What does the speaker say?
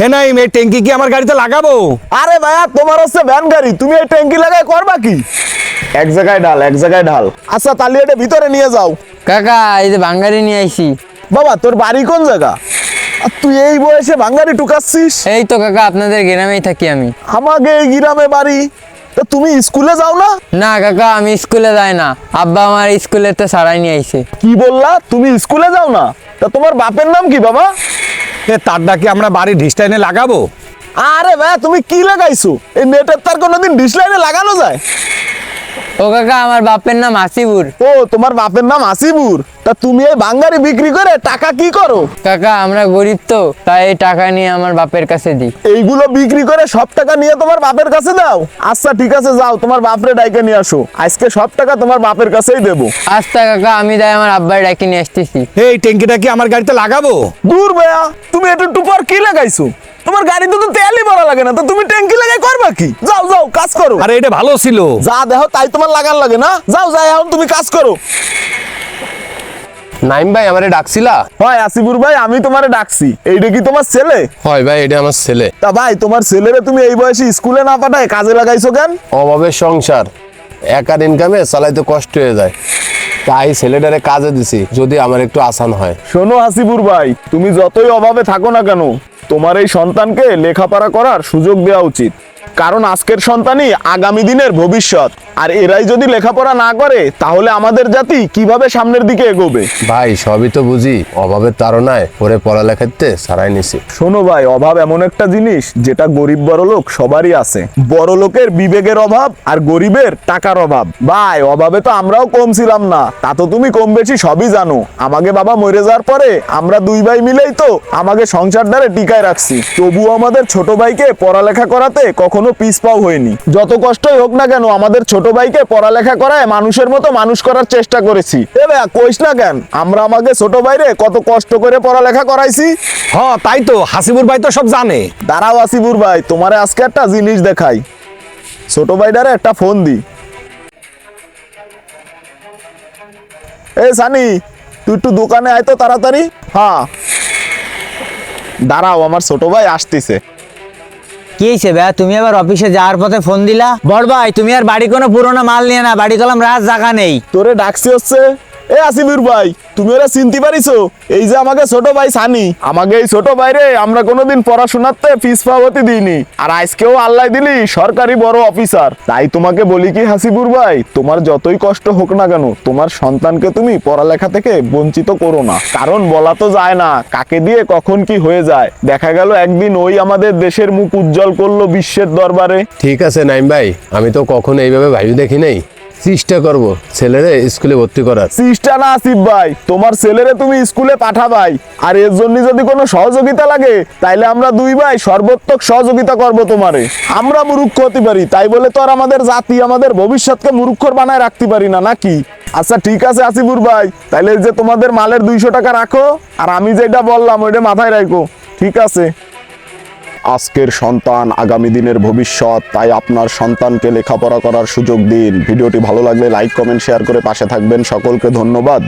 হে নাই এই ট্যাঙ্কি কি আমার গাড়িতে লাগাবো? আরে ভাইয়া তোমার হচ্ছে ভ্যান গাড়ি তুমি এই ট্যাঙ্কি লাগাই করবা কি? এক জায়গায় ঢাল এক জায়গায় ঢাল। আচ্ছা তাহলে এটা ভিতরে নিয়ে যাও। কাকা এই যে বাঙ্গারি নিয়ে আইছি। বাবা তোর বাড়ি কোন জায়গা? আর তুই এই বয়সে বাঙালি টুকাচ্ছিস এই তো কাকা আপনাদের গ্রামেই থাকি আমি। আমাকে এই গ্রামে বাড়ি? তা তুমি স্কুলে যাও না? না কাকা আমি স্কুলে যাই না। আব্বা আমার স্কুলে তো সারাই নিয়ে আইছে। কি বললা? তুমি স্কুলে যাও না? তা তোমার বাপের নাম কি বাবা? তারটা কি আমরা বাড়ি ডিসলাইনে লাগাবো? আরে ভাই, তুমি কি লাগাইছো? এই নেটের তার কোনোদিন ডিসলাইনে লাগানো যায়? ও কাকা আমার বাপের নাম আসিবুর। ও তোমার বাপের নাম আসিবুর? তা তুমি এই বাঙ্গারি বিক্রি করে টাকা কি করো? কাকা আমরা গরিব তো তাই এই টাকা নিয়ে আমার বাপের কাছে দিই। এইগুলো বিক্রি করে সব টাকা নিয়ে তোমার বাপের কাছে দাও? আচ্ছা ঠিক আছে যাও তোমার বাপরে ডাইকে নিয়ে আসো। আজকে সব টাকা তোমার বাপের কাছেই দেবো। আস্তা কাকা আমি তাই আমার আব্বার ডাকি নিয়ে আসতেছি। এই ট্যাঙ্কিটা কি আমার গাড়িতে লাগাবো? দূর ভাইয়া তুমি একটু টুপার কি লাগাইছো? তোমার গাড়িতে তো তেলই ভরা লাগে না তো তুমি ট্যাঙ্কি লাগাই করবা কি? যাও যাও কাজ করো। আরে এটা ভালো ছিল। যা দেখো তাই তোমার লাগার লাগে না? যাও যাই এখন তুমি কাজ করো। নাইম ভাই আমারে ডাকছিলা? হয় আসিফুর ভাই আমি তোমারে ডাকছি। এইটা কি তোমার ছেলে? হয় ভাই এটা আমার ছেলে। তা ভাই তোমার ছেলেরে তুমি এই বয়সে স্কুলে না পাঠায় কাজে লাগাইছো কেন? অভাবের সংসার। একার ইনকামে চালাইতে কষ্ট হয়ে যায়। তাই ছেলেটারে কাজে দিছি যদি আমার একটু আসান হয়। শোনো হাসিপুর ভাই তুমি যতই অভাবে থাকো না কেন তোমার এই সন্তানকে লেখাপড়া করার সুযোগ দেওয়া উচিত। কারণ আজকের সন্তানই আগামী দিনের ভবিষ্যৎ। আর এরাই যদি লেখাপড়া না করে তাহলে আমাদের জাতি কীভাবে সামনের দিকে এগোবে? ভাই সবই তো বুঝি। অভাবের তাড়নায় পরে পড়ালেখাতে সারাই নিছি। শোনো ভাই অভাব এমন একটা জিনিস যেটা গরিব বড় লোক সবারই আছে। বড় লোকের বিবেকের অভাব আর গরিবের টাকার অভাব। ভাই অভাবে তো আমরাও কম ছিলাম না। তা তো তুমি কম বেশি সবই জানো। আমাকে বাবা মরে যাওয়ার পরে আমরা দুই ভাই মিলেই তো আমাকে সংসার দ্বারে টিকায় রাখছি। তবু আমাদের ছোট ভাইকে পড়ালেখা করাতে কখনো পিছপাও হয়নি। যত কষ্টই হোক না কেন আমাদের ছোট ভাইকে পড়ালেখা করায় মানুষের মতো মানুষ করার চেষ্টা করেছি। এ ভাইয়া কইস না কেন আমরা আমাকে ছোট ভাইরে কত কষ্ট করে পড়ালেখা করাইছি? হ তাই তো হাসিবুর ভাই তো সব জানে। দাঁড়াও আসিবুর ভাই তোমারে আজকে একটা জিনিস দেখাই। ছোট ভাইটারে একটা ফোন দি। এ সানি তুই একটু দোকানে আয় তো তাড়াতাড়ি। হ্যাঁ। দাঁড়াও আমার ছোট ভাই আসতেছে। কি হয়েছে ভাই তুমি আবার অফিসে যাওয়ার পথে ফোন দিলা? বড় ভাই, তুমি আর বাড়ি কোনো পুরোনো মাল নিয়ে না, বাড়ি কলম রাত জাগা নেই। তোরে ডাকছি হচ্ছে। এ আসিবুর ভাই, তুমি ওরা চিনতে পারিছো? এই যে আমাকে ছোট ভাই সানি, আমাকে এই ছোট ভাইরে আমরা কোনোদিন পড়াশোনাতে ফিস পাবতি দিইনি। আর আজকেও আল্লাহ দিলি, সরকারি বড় অফিসার। তাই তোমাকে বলি কি হাসিবুর ভাই, তোমার যতই কষ্ট হোক না কেন, তোমার সন্তানকে তুমি পড়ালেখা থেকে বঞ্চিত করো না। কারণ বলা তো যায় না, কাকে দিয়ে কখন কি হয়ে যায়। দেখা গেল একদিন ওই আমাদের দেশের মুখ উজ্জ্বল করল বিশ্বের দরবারে। ঠিক আছে নাইম ভাই, আমি তো কখনো এইভাবে ভাবি দেখি নাই। চেষ্টা করব ছেলেরে স্কুলে ভর্তি করার। সিস্টা না আসিফ ভাই, তোমার ছেলেরে তুমি স্কুলে পাঠাবাই। আর এর জন্য যদি কোনো সহযোগিতা লাগে, তাইলে আমরা দুই ভাই সর্বোত্তক সহযোগিতা করব তোমারে। আমরা মুরুক্ষ হতে পারি, তাই বলে তো আর আমাদের জাতি, আমাদের ভবিষ্যৎকে মুরুক্ষর বানায় রাখতে পারি না, নাকি? আচ্ছা ঠিক আছে আসিফুর ভাই, তাইলে যে তোমাদের মালের দুইশো টাকা রাখো, আর আমি যেটা বললাম, ওইটা মাথায় রাখো। ঠিক আছে। আজকের সন্তান আগামী দিনের ভবিষ্যৎ, তাই আপনার সন্তানকে লেখাপড়া করার সুযোগ দিন। ভিডিওটি ভালো লাগলে লাইক, কমেন্ট, শেয়ার করে পাশে থাকবেন। সকলকে ধন্যবাদ।